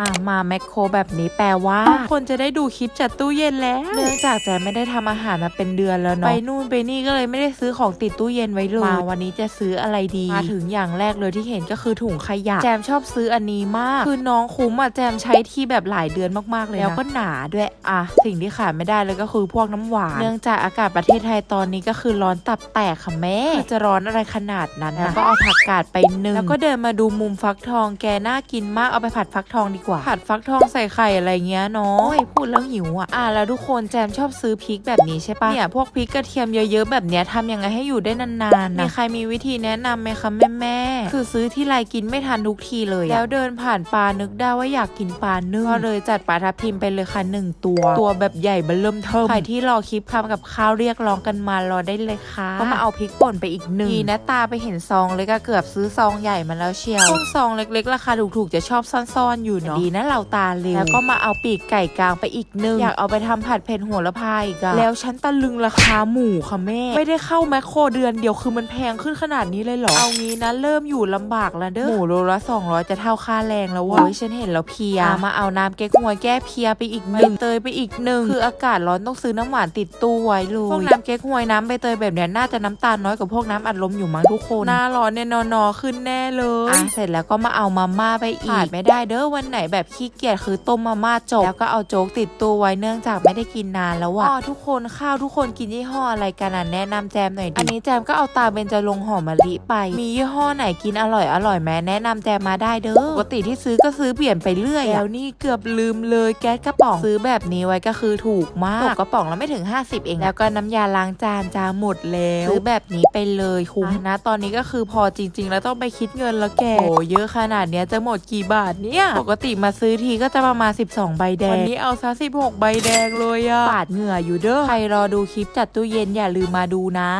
อะมาแมคโครแบบนี้แปลว่าทุกคนจะได้ดูคลิปจัดตู้เย็นแล้ว เนื่องจากแจมไม่ได้ทำอาหารมาเป็นเดือนแล้วเนาะไปนู่นไปนี่ก็เลยไม่ได้ซื้อของติดตู้เย็นไว้เลยมาวันนี้จะซื้ออะไรดีมาถึงอย่างแรกเลยที่เห็นก็คือถุงขยะแจมชอบซื้ออันนี้มาก คือน้องคุ้มอะแจมใช้ที่แบบหลายเดือนมากๆเลยนะแล้วก็หนาด้วยอะสิ่งที่ขาดไม่ได้เลยก็คือพวกน้ำหวานเนื่องจากอากาศประเทศไทยตอนนี้ก็คือร้อนตับแตกค่ะแม่จะร้อนอะไรขนาดนั้นนะก็เอาผักกาดไปนึ่งแล้วก็เดินมาดูมุมฟักทองแกน่ากินมากเอาไปผัดฟักทองดีกว่า ผัดฟักทองใส่ไข่อะไรเงี้ยเนาะโอ้ยพูดแล้วหิวอะอะแล้วทุกคนแจมชอบซื้อพริกแบบนี้ใช่ปะเนี่ยพวกพริกกระเทียมเยอะๆแบบเนี้ยทำยังไงให้อยู่ได้นานๆนะมีใครมีวิธีแนะนำไหมคะแม่แม่ๆคือซื้อที่ไรกินไม่ทันทุกทีเลยอะแล้วเดินผ่านปลานึกได้ว่าอยากกินปลาเนื้อก็เลยจัดปลาทับทิมไปเลยค่ะหนึ่งตัว ตัวแบบใหญ่เบลเริ่มเทิมใครที่รอคลิปคำกับข้าวเรียกร้องกันมารอได้เลยค่ะก็มาเอาพริกป่นไปอีกหนึ่งดีนะตาไปเห็นซองเลยก็เกือบซื้อซองใหญ่มาแล้วเชียวพวกซองเล็กๆราคาถูกๆจะชอบซ่อนๆอยู่เนาะดีนะเราตาเร็วแล้วก็มาเอาปีกไก่กลางไปอีกหนึ่งอยากเอาไปทำผัดเผ็ดโหัวละพายอีกอะแล้วฉันตะลึงราคาหมูค่ะแม่ ไม่ได้เข้าแมคโครเดือนเดียวคือมันแพงขึ้นขนาดนี้เลยเหรอเอางี้นะเริ่มอยู่ลำบากแล้วเด้อหมูโลละ200จะเท่าค่าแรงแล้ววะโอ้ยฉันเห็นแล้วเพลียมาเอาน้ำเก๊กฮวยแก้เพลียไปอีกหนึ่งเตยไปอีกหนึ่งคืออากาศร้อนต้องซื้อน้ำหวานติดตู้ไว้เลยพวกน้ำเก๊กฮวยน้ำใบเตยแบบเนี้ยน่าจะน้ำตาลน้อยกว่าพวกน้ำอัดลมอยู่มั้งทุกคนหน้าร้อนเนี่ยนอนๆขึ้นแน่เลยอะเสร็จแล้วก็มาเอามาม่าไปอีกขาดไม่ได้เด้อวันไหนแบบขี้เกียจคือต้มมาม่าจบ แล้วก็เอาโจ๊กติดตู้ไว้เนื่องจากไม่ได้กินนานแล้วว่ะอ๋อทุกคนข้าวทุกคนกินยี่ห้ออะไรกันอะแนะนำแจมหน่อยดิอันนี้แจมก็เอาตาเบนจะลงค์หอมมะลิไป มียี่ห้อไหนกินอร่อยอร่อยไหมแนะนำแจมมาได้เด้อปกติที่ซื้อก็ซื้อเปลี่ยนไปเรื่อยแล้วนี่เกือบลืมเลยแก๊สกระป๋องซื้อแบบนี้ไว้ก็คือถูกมากตกกระป๋องแล้วไม่ถึง 50 เอง แล้วก็น้ำยาล้างจานจาหมดแล้วซื้อแบบนี้ไปเลยคุ้มนะ ตอนนี้ก็คือพอจริง ๆ แล้วต้องไปคิดเงินแล้วแกโอ้เยอะขนาดเนี้ยจะหมดกี่บาทเนี่ยปกติมาซื้อทีก็จะประมาณ 12 ใบแดง วันนี้เอาซะ16 ใบแดงเลยอะปาดเหงื่ออยู่เด้อ ใครรอดูคลิปจัดตู้เย็นอย่าลืมมาดูนะ